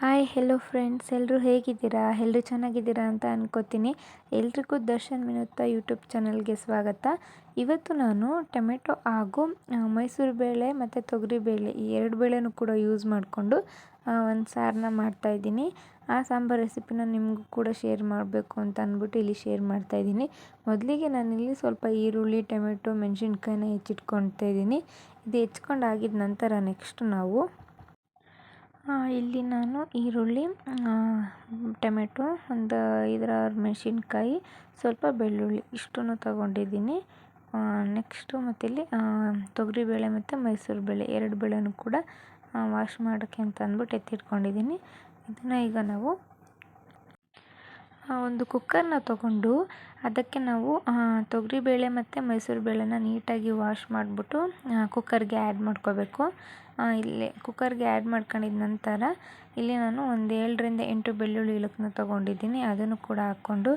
Hi hello friends ಎಲ್ಲರೂ ಹೇಗಿದ್ದೀರಾ? ಎಲ್ಲರೂ ಚೆನ್ನಾಗಿದ್ದೀರಾ ಅಂತ ಅನ್ಕೋತೀನಿ. ಎಲ್ರಿಗೂ ದರ್ಶನ್ ವಿನೋತ್ತ ಯೂಟ್ಯೂಬ್ ಚಾನಲ್ಗೆ ಸ್ವಾಗತ. ಇವತ್ತು ನಾನು ಟೊಮೆಟೊ ಹಾಗೂ ಮೈಸೂರು ಬೇಳೆ ಮತ್ತು ತೊಗರಿಬೇಳೆ ಈ ಎರಡು ಬೇಳೆನೂ ಕೂಡ ಯೂಸ್ ಮಾಡಿಕೊಂಡು ಒಂದು ಸಾರನ್ನ ಮಾಡ್ತಾಯಿದ್ದೀನಿ ಆ ಸಾಂಬಾರು ರೆಸಿಪಿನ ನಿಮಗೂ ಕೂಡ ಶೇರ್ ಮಾಡಬೇಕು ಅಂತ ಅಂದ್ಬಿಟ್ಟು ಇಲ್ಲಿ ಶೇರ್ ಮಾಡ್ತಾಯಿದ್ದೀನಿ ಮೊದಲಿಗೆ ನಾನಿಲ್ಲಿ ಸ್ವಲ್ಪ ಈರುಳ್ಳಿ, ಟೊಮೆಟೊ, ಮೆಣಸಿನ್ಕಾಯಿನ ಹೆಚ್ಚಿಟ್ಕೊಳ್ತಾ ಇದ್ದೀನಿ. ಇದು ಹೆಚ್ಕೊಂಡು ಆಗಿದ ನಂತರ ನೆಕ್ಸ್ಟ್ ನಾವು ಇಲ್ಲಿ ನಾನು ಈರುಳ್ಳಿ ಟೊಮೆಟೊ, ಒಂದು ಐದಾರು ಮೆಣಸಿನ್ಕಾಯಿ, ಸ್ವಲ್ಪ ಬೆಳ್ಳುಳ್ಳಿ ಇಷ್ಟನ್ನು ತಗೊಂಡಿದ್ದೀನಿ. ನೆಕ್ಸ್ಟು ಮತ್ತಿಲ್ಲಿ ತೊಗರಿಬೇಳೆ ಮತ್ತು ಮೈಸೂರು ಬೇಳೆ ಎರಡು ಬೇಳೆನೂ ಕೂಡ ವಾಶ್ ಮಾಡೋಕ್ಕೆ ಅಂತ ಅಂದ್ಬಿಟ್ಟು ಎತ್ತಿಟ್ಕೊಂಡಿದ್ದೀನಿ. ಇದನ್ನು ಈಗ ನಾವು ಒಂದು ಕುಕ್ಕರನ್ನ ತೊಗೊಂಡು ಅದಕ್ಕೆ ನಾವು ತೊಗರಿಬೇಳೆ ಮತ್ತು ಮೈಸೂರು ಬೇಳೆನ ನೀಟಾಗಿ ವಾಶ್ ಮಾಡಿಬಿಟ್ಟು ಕುಕ್ಕರ್ಗೆ ಆ್ಯಡ್ ಮಾಡ್ಕೋಬೇಕು. ಇಲ್ಲಿ ಕುಕ್ಕರ್ಗೆ ಆ್ಯಡ್ ಮಾಡ್ಕೊಂಡಿದ ನಂತರ ಇಲ್ಲಿ ನಾನು ಒಂದು ಏಳರಿಂದ ಎಂಟು ಬೆಳ್ಳುಳ್ಳಿ ಇಲಕ್ಕನ್ನ ತೊಗೊಂಡಿದ್ದೀನಿ. ಅದನ್ನು ಕೂಡ ಹಾಕ್ಕೊಂಡು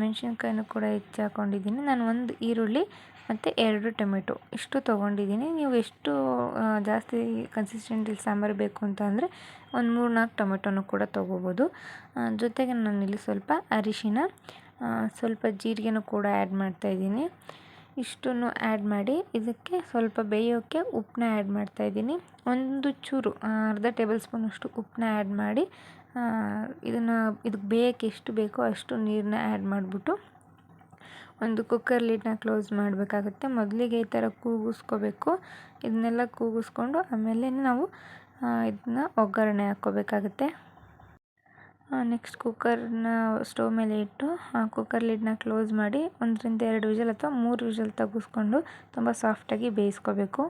ಮೆಣಸಿನ್ಕಾಯನ್ನು ಕೂಡ ಹೆಚ್ಚಿ ಹಾಕ್ಕೊಂಡಿದ್ದೀನಿ ನಾನು ಒಂದು ಈರುಳ್ಳಿ ಮತ್ತು ಎರಡು ಟೊಮೆಟೊ. ಇಷ್ಟು ತೊಗೊಂಡಿದ್ದೀನಿ. ನೀವು ಎಷ್ಟು ಜಾಸ್ತಿ ಕನ್ಸಿಸ್ಟೆಂಟಲ್ಲಿ ಸಾಂಬಾರು ಬೇಕು ಅಂತ ಅಂದರೆ ಒಂದು ಮೂರು ನಾಲ್ಕು ಟೊಮೆಟೊನೂ ಕೂಡ ತೊಗೋಬೋದು. ಜೊತೆಗೆ ನಾನಿಲ್ಲಿ ಸ್ವಲ್ಪ ಅರಿಶಿನ ಸ್ವಲ್ಪ ಜೀರಿಗೆನೂ ಕೂಡ ಆ್ಯಡ್ ಮಾಡ್ತಾಯಿದ್ದೀನಿ ಇಷ್ಟನ್ನು ಆ್ಯಡ್ ಮಾಡಿ ಇದಕ್ಕೆ ಸ್ವಲ್ಪ ಬೇಯೋಕ್ಕೆ ಉಪ್ಪನ್ನ ಆ್ಯಡ್ ಮಾಡ್ತಾಯಿದ್ದೀನಿ ಒಂದು ಚೂರು ಅರ್ಧ ಟೇಬಲ್ ಸ್ಪೂನಷ್ಟು ಉಪ್ಪನ್ನ ಆ್ಯಡ್ ಮಾಡಿ ಇದನ್ನು, ಇದಕ್ಕೆ ಬೇಯೋಕ್ಕೆ ಎಷ್ಟು ಬೇಕೋ ಅಷ್ಟು ನೀರನ್ನ ಆ್ಯಡ್ ಮಾಡಿಬಿಟ್ಟು ಒಂದು ಕುಕ್ಕರ್ ಲಿಡ್ನ ಕ್ಲೋಸ್ ಮಾಡಬೇಕಾಗುತ್ತೆ. ಮೊದಲಿಗೆ ಈ ಥರ ಕೂಗಿಸ್ಕೋಬೇಕು. ಇದನ್ನೆಲ್ಲ ಕೂಗಿಸ್ಕೊಂಡು ಆಮೇಲೆ ನಾವು ಇದನ್ನ ಒಗ್ಗರಣೆ ಹಾಕ್ಕೋಬೇಕಾಗುತ್ತೆ. ನೆಕ್ಸ್ಟ್ ಕುಕ್ಕರ್ನ ಸ್ಟವ್ ಮೇಲೆ ಇಟ್ಟು ಕುಕ್ಕರ್ ಲಿಡ್ನ ಕ್ಲೋಸ್ ಮಾಡಿ ಒಂದರಿಂದ ಎರಡು ವಿಷಲ್ ಅಥವಾ ಮೂರು ವಿಷಲ್ ತೆಗೆಸ್ಕೊಂಡು ತುಂಬ ಸಾಫ್ಟಾಗಿ ಬೇಯಿಸ್ಕೋಬೇಕು.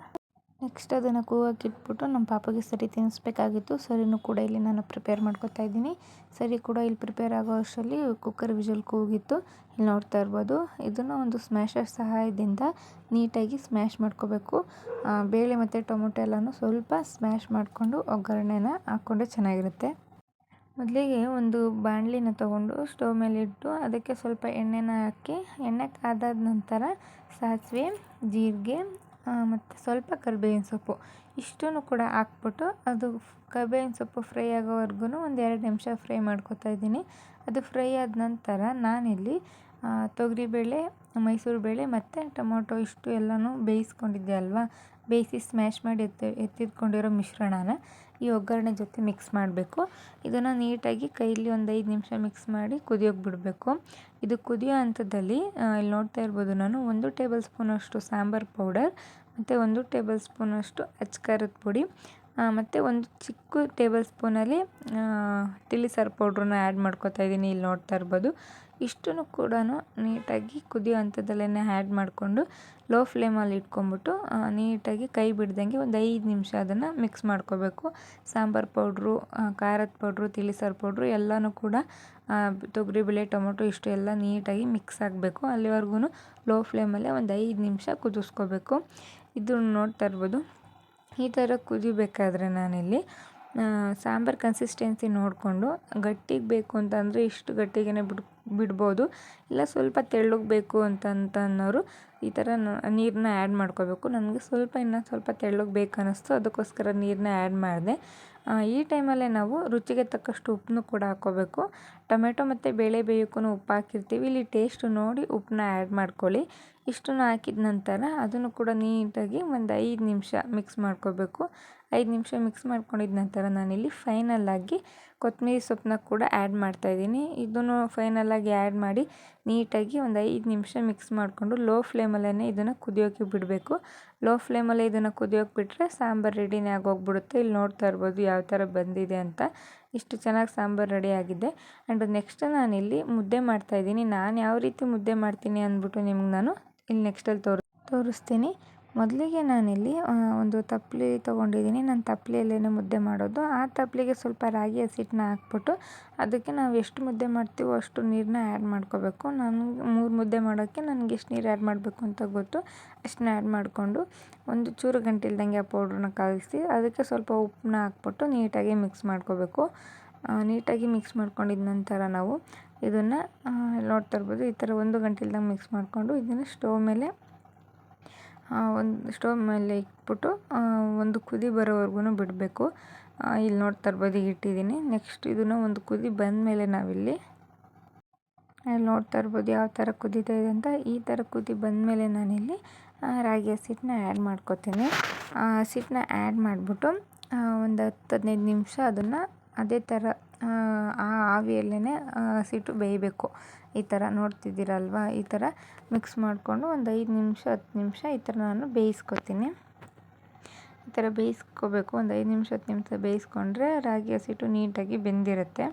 ನೆಕ್ಸ್ಟ್ ಅದನ್ನು ಕೂಗಾಕಿ ಇಟ್ಬಿಟ್ಟು ನಮ್ಮ ಪಾಪಗೆ ಸರಿ ತಿನ್ನಿಸ್ಬೇಕಾಗಿತ್ತು. ಸರಿನೂ ಕೂಡ ಇಲ್ಲಿ ನಾನು ಪ್ರಿಪೇರ್ ಮಾಡ್ಕೊತಾ ಇದ್ದೀನಿ. ಸರಿ ಕೂಡ ಇಲ್ಲಿ ಪ್ರಿಪೇರ್ ಆಗೋ ಅಷ್ಟರಲ್ಲಿ ಕುಕ್ಕರ್ ವಿಜಲ್ ಕೂಗಿತ್ತು. ಇಲ್ಲಿ ನೋಡ್ತಾ ಇರ್ಬೋದು. ಇದನ್ನು ಒಂದು ಸ್ಮ್ಯಾಶರ್ ಸಹಾಯದಿಂದ ನೀಟಾಗಿ ಸ್ಮ್ಯಾಶ್ ಮಾಡ್ಕೋಬೇಕು. ಬೇಳೆ ಮತ್ತು ಟೊಮೊಟೊ ಎಲ್ಲನೂ ಸ್ವಲ್ಪ ಸ್ಮ್ಯಾಶ್ ಮಾಡಿಕೊಂಡು ಒಗ್ಗರಣೆನ ಹಾಕ್ಕೊಂಡ್ರೆ ಚೆನ್ನಾಗಿರುತ್ತೆ. ಮೊದಲಿಗೆ ಒಂದು ಬಾಣಲಿನ ತಗೊಂಡು ಸ್ಟವ್ ಮೇಲೆ ಇಟ್ಟು ಅದಕ್ಕೆ ಸ್ವಲ್ಪ ಎಣ್ಣೆನ ಹಾಕಿ, ಎಣ್ಣೆ ಕಾದಾದ ನಂತರ ಸಾಸಿವೆ, ಜೀರಿಗೆ ಮತ್ತು ಸ್ವಲ್ಪ ಕರ್ಬೇವಿನ ಸೊಪ್ಪು ಇಷ್ಟನ್ನು ಕೂಡ ಹಾಕ್ಬಿಟ್ಟು ಅದು ಕರ್ಬೇವಿನ ಸೊಪ್ಪು ಫ್ರೈ ಆಗೋವರೆಗೂ ಒಂದು ಎರಡು ನಿಮಿಷ ಫ್ರೈ ಮಾಡ್ಕೊತಾ ಇದ್ದೀನಿ. ಅದು ಫ್ರೈ ಆದ ನಂತರ ನಾನಿಲ್ಲಿ ತೊಗರಿಬೇಳೆ ಮೈಸೂರು ಬೇಳೆ ಮತ್ತು ಟೊಮೊಟೊ ಇಷ್ಟು ಎಲ್ಲನೂ ಬೇಯಿಸ್ಕೊಂಡಿದ್ದೆ ಅಲ್ವಾ? ಬೇಯಿಸಿ ಸ್ಮ್ಯಾಶ್ ಮಾಡಿ ಎತ್ತಿ, ಎತ್ತಿಟ್ಕೊಂಡಿರೋ ಮಿಶ್ರಣನ. ಈ ಒಗ್ಗರಣೆ ಜೊತೆ ಮಿಕ್ಸ್ ಮಾಡಬೇಕು. ಇದನ್ನು ನೀಟಾಗಿ ಕೈಲಿ ಒಂದು ಐದು ನಿಮಿಷ ಮಿಕ್ಸ್ ಮಾಡಿ ಕುದಿಯೋಕೆ ಬಿಡಬೇಕು. ಇದು ಕುದಿಯೋ ಹಂತದಲ್ಲಿ ಇಲ್ಲಿ ನೋಡ್ತಾ ಇರ್ಬೋದು ನಾನು, ಒಂದು ಟೇಬಲ್ ಸ್ಪೂನಷ್ಟು ಸಾಂಬಾರು ಪೌಡರ್, ಮತ್ತು ಒಂದು ಟೇಬಲ್ ಸ್ಪೂನಷ್ಟು ಅಚ್ಕಾರದ ಪುಡಿ. ಮತ್ತು ಒಂದು ಚಿಕ್ಕ ಟೇಬಲ್ ಸ್ಪೂನಲ್ಲಿ ತಿಳಿ ಸಾರು ಪೌಡ್ರನ್ನ ಆ್ಯಡ್ ಮಾಡ್ಕೋತಾ ಇದ್ದೀನಿ, ಇಲ್ಲಿ ನೋಡ್ತಾ ಇರ್ಬೋದು. ಇಷ್ಟನ್ನು ಕೂಡ ನೀಟಾಗಿ ಕುದಿಯೋ ಹಂತದಲ್ಲೇ ಆ್ಯಡ್ ಮಾಡಿಕೊಂಡು ಲೋ ಫ್ಲೇಮಲ್ಲಿ ಇಟ್ಕೊಂಬಿಟ್ಟು ನೀಟಾಗಿ ಕೈ ಬಿಡ್ದಂಗೆ ಒಂದು ಐದು ನಿಮಿಷ ಅದನ್ನು ಮಿಕ್ಸ್ ಮಾಡ್ಕೋಬೇಕು. ಸಾಂಬಾರು ಪೌಡ್ರು ಖಾರದ ಪೌಡ್ರು, ತಿಳಿ ಸಾರು ಪೌಡ್ರು ಎಲ್ಲನೂ ಕೂಡ ತೊಗರಿಬೇಳೆ ಟೊಮೊಟೊ ಇಷ್ಟು ಎಲ್ಲ ನೀಟಾಗಿ ಮಿಕ್ಸ್ ಆಗಬೇಕು. ಅಲ್ಲಿವರೆಗೂ ಲೋ ಫ್ಲೇಮಲ್ಲೇ ಒಂದು ಐದು ನಿಮಿಷ ಕುದಿಸ್ಕೋಬೇಕು. ಇದನ್ನು ನೋಡ್ತಾ ಇರ್ಬೋದು. ಈ ಥರ ಕುದಿಬೇಕಾದ್ರೆ ನಾನಿಲ್ಲಿ ಸಾಂಬಾರು ಕನ್ಸಿಸ್ಟೆನ್ಸಿ ನೋಡಿಕೊಂಡು ಗಟ್ಟಿಗೆ ಬೇಕು ಅಂತಂದರೆ ಇಷ್ಟು ಗಟ್ಟಿಗೆ ಬಿಡ್, ಬಿಡ್ಬೋದು. ಇಲ್ಲ ಸ್ವಲ್ಪ ತೆಳ್ಳಗೆ ಬೇಕು ಅಂತಂತ ಅಂತ ಅನ್ನೋರು ಈ ಥರ ನೀರನ್ನ ಆ್ಯಡ್ ಮಾಡ್ಕೋಬೇಕು. ನನಗೆ ಸ್ವಲ್ಪ ಇನ್ನೂ ಸ್ವಲ್ಪ ತೆಳ್ಳಗೆ ಬೇಕು ಅನ್ನಿಸ್ತು ಅದಕ್ಕೋಸ್ಕರ ನೀರನ್ನ ಆ್ಯಡ್ ಮಾಡಿದೆ. ಈ ಟೈಮಲ್ಲೇ ನಾವು ರುಚಿಗೆ ತಕ್ಕಷ್ಟು ಉಪ್ಪನ್ನು ಕೂಡ ಹಾಕ್ಕೋಬೇಕು. ಟೊಮೆಟೊ ಮತ್ತು ಬೇಳೆ ಬೇಯೋಕ್ಕೂ ಉಪ್ಪು ಹಾಕಿರ್ತೀವಿ. ಇಲ್ಲಿ ಟೇಸ್ಟ್ ನೋಡಿ ಉಪ್ಪನ್ನ ಆ್ಯಡ್ ಮಾಡ್ಕೊಳ್ಳಿ. ಇಷ್ಟನ್ನು ಹಾಕಿದ ನಂತರ ಅದನ್ನು ಕೂಡ ನೀಟಾಗಿ ಒಂದು ಐದು ನಿಮಿಷ ಮಿಕ್ಸ್ ಮಾಡ್ಕೋಬೇಕು. ಐದು ನಿಮಿಷ ಮಿಕ್ಸ್ ಮಾಡ್ಕೊಂಡಿದ ನಂತರ ನಾನಿಲ್ಲಿ ಫೈನಲ್ಲಾಗಿ ಕೊತ್ತಂಬರಿ ಸೊಪ್ಪನ್ನ ಕೂಡ ಆ್ಯಡ್ ಮಾಡ್ತಾಯಿದ್ದೀನಿ ಇದನ್ನು ಫೈನಲ್ಲಾಗಿ ಆ್ಯಡ್ ಮಾಡಿ ನೀಟಾಗಿ ಒಂದು ಐದು ನಿಮಿಷ ಮಿಕ್ಸ್ ಮಾಡಿಕೊಂಡು ಲೋ ಫ್ಲೇಮಲ್ಲೇ ಇದನ್ನು ಕುದಿಯೋಕ್ಕೆ ಬಿಡಬೇಕು. ಲೋ ಫ್ಲೇಮಲ್ಲೇ ಇದನ್ನು ಕುದಿಯೋಕೆ ಬಿಟ್ಟರೆ ಸಾಂಬಾರು ರೆಡಿನೇ ಆಗೋಗ್ಬಿಡುತ್ತೆ. ಇಲ್ಲಿ ನೋಡ್ತಾ ಇರ್ಬೋದು ಯಾವ ಥರ ಬಂದಿದೆ ಅಂತ. ಇಷ್ಟು ಚೆನ್ನಾಗಿ ಸಾಂಬಾರು ರೆಡಿ ಆಗಿದೆ. ಆ್ಯಂಡ್ ನೆಕ್ಸ್ಟ್ ನಾನಿಲ್ಲಿ ಮುದ್ದೆ ಮಾಡ್ತಾಯಿದ್ದೀನಿ ನಾನು ಯಾವ ರೀತಿ ಮುದ್ದೆ ಮಾಡ್ತೀನಿ ಅಂದ್ಬಿಟ್ಟು ನಿಮ್ಗೆ ನಾನು ಇಲ್ಲಿ ನೆಕ್ಸ್ಟಲ್ಲಿ ತೋರ್, ತೋರಿಸ್ತೀನಿ. ಮೊದಲಿಗೆ ನಾನಿಲ್ಲಿ ಒಂದು ತಪ್ಪಲೆ ತೊಗೊಂಡಿದ್ದೀನಿ. ನಾನು ತಪ್ಪಲೆಯಲ್ಲೇ ಮುದ್ದೆ ಮಾಡೋದು. ಆ ತಪ್ಪಲಿಗೆ ಸ್ವಲ್ಪ ರಾಗಿ ಹಸಿಟ್ಟನ್ನ ಹಾಕ್ಬಿಟ್ಟು ಅದಕ್ಕೆ ನಾವು ಎಷ್ಟು ಮುದ್ದೆ ಮಾಡ್ತೀವೋ ಅಷ್ಟು ನೀರನ್ನ ಆ್ಯಡ್ ಮಾಡ್ಕೋಬೇಕು. ನಾನು ಮೂರು ಮುದ್ದೆ ಮಾಡೋಕ್ಕೆ ನನಗೆ ಎಷ್ಟು ನೀರು ಆ್ಯಡ್ ಮಾಡಬೇಕು ಅಂತ ಗೊತ್ತು. ಅಷ್ಟನ್ನ ಆ್ಯಡ್ ಮಾಡಿಕೊಂಡು ಒಂದು ಚೂರು ಗಂಟಿಲ್ದಂಗೆ ಆ ಪೌಡ್ರನ್ನ ಕಲಸಿ ಅದಕ್ಕೆ ಸ್ವಲ್ಪ ಉಪ್ಪನ್ನ ಹಾಕ್ಬಿಟ್ಟು ನೀಟಾಗಿ ಮಿಕ್ಸ್ ಮಾಡ್ಕೋಬೇಕು. ನೀಟಾಗಿ ಮಿಕ್ಸ್ ಮಾಡ್ಕೊಂಡಿದ ನಂತರ ನಾವು ಇದನ್ನು ನೋಡ್ತಾ ಇರ್ಬೋದು. ಈ ಥರ ಒಂದು ಗಂಟೆಲ್ದಂಗೆ ಮಿಕ್ಸ್ ಮಾಡಿಕೊಂಡು ಇದನ್ನು ಸ್ಟೋವ್ ಮೇಲೆ ಒಂದು ಸ್ಟೋವ್ ಮೇಲೆ ಇಟ್ಬಿಟ್ಟು ಒಂದು ಕುದಿ ಬರೋವರೆಗೂ ಬಿಡಬೇಕು. ಇಲ್ಲಿ ನೋಡ್ತಾ ಇರ್ಬೋದು ಇಟ್ಟಿದ್ದೀನಿ. ನೆಕ್ಸ್ಟ್ ಇದನ್ನು ಒಂದು ಕುದಿ ಬಂದಮೇಲೆ ನಾವಿಲ್ಲಿ ಇಲ್ಲಿ ನೋಡ್ತಾ ಇರ್ಬೋದು ಯಾವ ಥರ ಕುದೀತಾ ಇದೆ ಅಂತ. ಈ ಥರ ಕುದಿ ಬಂದಮೇಲೆ ನಾನಿಲ್ಲಿ ರಾಗಿ ಹಸಿಟ್ಟನ್ನ ಆ್ಯಡ್ ಮಾಡ್ಕೊತೀನಿ. ಹಸಿಟ್ಟನ್ನ ಆ್ಯಡ್ ಮಾಡಿಬಿಟ್ಟು ಒಂದು ಹತ್ತು ಹದಿನೈದು ನಿಮಿಷ ಅದನ್ನು ಅದೇ ಥರ, ಆ ಆವಿಯಲ್ಲೇ ಹಸಿಟ್ಟು ಬೇಯಬೇಕು. ಈ ಥರ ನೋಡ್ತಿದ್ದೀರಲ್ವ? ಈ ಥರ ಮಿಕ್ಸ್ ಮಾಡಿಕೊಂಡು ಒಂದು ಐದು ನಿಮಿಷ, ಹತ್ತು ನಿಮಿಷ ಈ ಥರ ನಾನು ಬೇಯಿಸ್ಕೊತೀನಿ. ಈ ಥರ ಬೇಯಿಸ್ಕೋಬೇಕು. ಒಂದು ಐದು ನಿಮಿಷ, ಹತ್ತು ನಿಮಿಷ ಬೇಯಿಸ್ಕೊಂಡ್ರೆ ರಾಗಿ ಹಸಿಟ್ಟು ನೀಟಾಗಿ ಬೆಂದಿರುತ್ತೆ.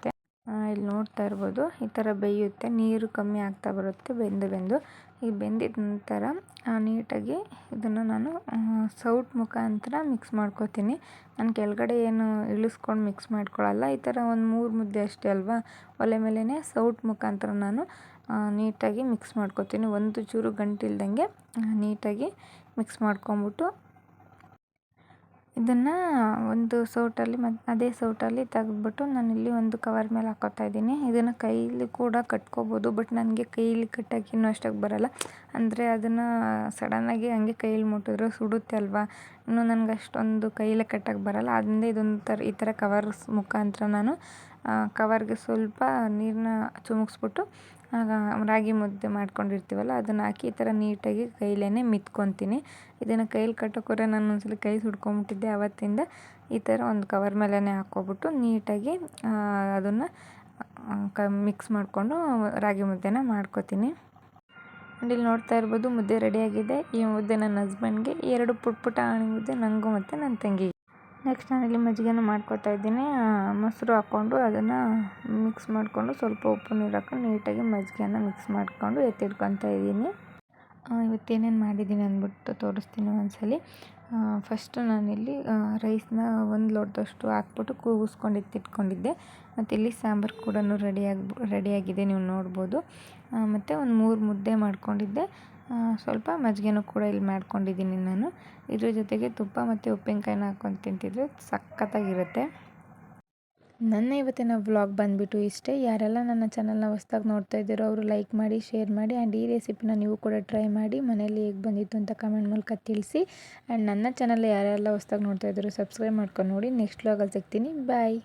ಇಲ್ಲಿ ನೋಡ್ತಾ ಇರ್ಬೋದು ಈ ಥರ ಬೇಯುತ್ತೆ. ನೀರು ಕಮ್ಮಿ ಆಗ್ತಾ ಬರುತ್ತೆ ಬೆಂದು ಬೆಂದು. ಈ ಬೆಂದಿದ ನಂತರ ನೀಟಾಗಿ ಇದನ್ನು ನಾನು ಸೌಟ್ ಮುಖಾಂತರ ಮಿಕ್ಸ್ ಮಾಡ್ಕೋತೀನಿ. ನಾನು ಕೆಳಗಡೆ ಏನು ಇಳಿಸ್ಕೊಂಡು ಮಿಕ್ಸ್ ಮಾಡ್ಕೊಳ್ಳಲ್ಲ ಈ ಥರ ಒಂದು ಮೂರು ಮುದ್ದೆ ಅಷ್ಟೇ ಅಲ್ವಾ? ಒಲೆ ಮೇಲೇ ಸೌಟ್ ಮುಖಾಂತರ ನಾನು ನೀಟಾಗಿ ಮಿಕ್ಸ್ ಮಾಡ್ಕೋತೀನಿ. ಒಂದು ಚೂರು ಗಂಟಿಲ್ದಂಗೆ ನೀಟಾಗಿ ಮಿಕ್ಸ್ ಮಾಡ್ಕೊಂಬಿಟ್ಟು ಇದನ್ನು ಒಂದು ಸೌಟಲ್ಲಿ ಮತ್ತು ಅದೇ ಸೌಟಲ್ಲಿ ತೆಗೆದ್ಬಿಟ್ಟು ನಾನಿಲ್ಲಿ ಒಂದು ಕವರ್ ಮೇಲೆ ಹಾಕೋತಾ ಇದ್ದೀನಿ. ಇದನ್ನು ಕೈಲಿ ಕೂಡ ಕಟ್ಕೋಬೋದು ಬಟ್ ನನಗೆ ಕೈಲಿ ಕಟ್ಟೋಕೆ ಇನ್ನೂ ಅಷ್ಟಾಗಿ ಬರೋಲ್ಲ. ಅಂದರೆ ಅದನ್ನು ಸಡನ್ನಾಗಿ ಹಂಗೆ ಕೈಯಲ್ಲಿ ಮುಟ್ಟಿದ್ರೆ ಸುಡುತ್ತೆ ಅಲ್ವಾ? ಇನ್ನು ನನಗೆ ಅಷ್ಟೊಂದು ಕೈಯಲ್ಲೇ ಕಟ್ಟೋಕೆ ಬರೋಲ್ಲ. ಆದ್ದರಿಂದ ಇದೊಂದು ಥರ ಈ ಥರ ಕವರ್ಸ್ ಮುಖಾಂತರ ನಾನು ಕವರ್ಗೆ ಸ್ವಲ್ಪ ನೀರನ್ನ ಚುಮುಕ್ಸ್ಬಿಟ್ಟು ರಾಗಿ ಮುದ್ದೆ ಮಾಡ್ಕೊಂಡಿರ್ತೀವಲ್ಲ, ಅದನ್ನು ಹಾಕಿ ಈ ಥರ ನೀಟಾಗಿ ಕೈಲೇ ಮಿತ್ಕೊತೀನಿ. ಇದನ್ನು ಕೈಲಿ ಕಟ್ಟೋಕೋರೆ ನಾನು ಒಂದ್ಸಲ ಕೈ ಸುಡ್ಕೊಂಬಿಟ್ಟಿದ್ದೆ ಆವತ್ತಿಂದ ಈ ಥರ ಒಂದು ಕವರ್ ಮೇಲೇ ಹಾಕ್ಕೊಬಿಟ್ಟು ನೀಟಾಗಿ ಅದನ್ನು ಕ ಮಿಕ್ಸ್ ಮಾಡಿಕೊಂಡು ರಾಗಿ ಮುದ್ದೆನ ಮಾಡ್ಕೊತೀನಿ. ಇಲ್ಲಿ ನೋಡ್ತಾ ಇರ್ಬೋದು ಮುದ್ದೆ ರೆಡಿಯಾಗಿದೆ ಈ ಮುದ್ದೆ ನನ್ನ ಹಸ್ಬೆಂಡ್ಗೆ ಎರಡು ಪುಟ್ ಪುಟ್ಟ ಆಣಿ ಮುದ್ದೆ ನನಗೂ ಮತ್ತು ನನ್ನ ತಂಗಿಗೆ. ನೆಕ್ಸ್ಟ್ ನಾನಿಲ್ಲಿ ಮಜ್ಜಿಗೆನ ಮಾಡ್ಕೊತಾ ಇದ್ದೀನಿ. ಮೊಸರು ಹಾಕ್ಕೊಂಡು ಅದನ್ನು ಮಿಕ್ಸ್ ಮಾಡಿಕೊಂಡು ಸ್ವಲ್ಪ ಉಪ್ಪು ನೀರು ಹಾಕೊಂಡು ನೀಟಾಗಿ ಮಜ್ಜಿಗೆನ ಮಿಕ್ಸ್ ಮಾಡಿಕೊಂಡು ಎತ್ತಿಟ್ಕೊತಾ ಇದ್ದೀನಿ. ಇವತ್ತೇನೇನು ಮಾಡಿದ್ದೀನಿ ಅಂದ್ಬಿಟ್ಟು ತೋರಿಸ್ತೀನಿ ಒಂದ್ಸಲಿ. ಫಸ್ಟು ನಾನಿಲ್ಲಿ ರೈಸ್ನ ಒಂದು ಲೋಟದಷ್ಟು ಹಾಕ್ಬಿಟ್ಟು ಕೂಗಿಸ್ಕೊಂಡು ಎತ್ತಿಟ್ಕೊಂಡಿದ್ದೆ. ಮತ್ತು ಇಲ್ಲಿ ಸಾಂಬಾರು ಕೂಡ ರೆಡಿಯಾಗಿ ರೆಡಿಯಾಗಿದೆ ನೀವು ನೋಡ್ಬೋದು. ಮತ್ತು ಒಂದು ಮೂರು ಮುದ್ದೆ ಮಾಡ್ಕೊಂಡಿದ್ದೆ. ಸ್ವಲ್ಪ ಮಜ್ಜಿಗೆನೂ ಕೂಡ ಇಲ್ಲಿ ಮಾಡ್ಕೊಂಡಿದ್ದೀನಿ ನಾನು. ಇದ್ರ ಜೊತೆಗೆ ತುಪ್ಪ ಮತ್ತು ಉಪ್ಪಿನಕಾಯಿನ ಹಾಕ್ಕೊಂಡು ತಿಂತಿದ್ರೆ ಸಖತ್ತಾಗಿರುತ್ತೆ. ನನ್ನ ಇವತ್ತಿನ ವ್ಲಾಗ್ ಬಂದುಬಿಟ್ಟು ಇಷ್ಟೇ. ಯಾರೆಲ್ಲ ನನ್ನ ಚಾನಲ್ನ ಹೊಸ್ದಾಗಿ ನೋಡ್ತಾ ಇದ್ದೀರೋ ಅವರು ಲೈಕ್ ಮಾಡಿ ಶೇರ್ ಮಾಡಿ ಆ್ಯಂಡ್ ಈ ರೆಸಿಪಿನ ನೀವು ಕೂಡ ಟ್ರೈ ಮಾಡಿ ಮನೇಲಿ ಹೇಗೆ ಬಂದಿತ್ತು ಅಂತ ಕಮೆಂಟ್ ಮೂಲಕ ತಿಳಿಸಿ. ಆ್ಯಂಡ್ ನನ್ನ ಚಾನಲ್ ಯಾರೆಲ್ಲ ಹೊಸ್ದಾಗಿ ನೋಡ್ತಾ ಇದ್ದೀರೋ ಸಬ್ಸ್ಕ್ರೈಬ್ ಮಾಡ್ಕೊಂಡು ನೋಡಿ. ನೆಕ್ಸ್ಟ್ ವ್ಲಾಗಲ್ಲಿ ಸಿಗ್ತೀನಿ. ಬಾಯ್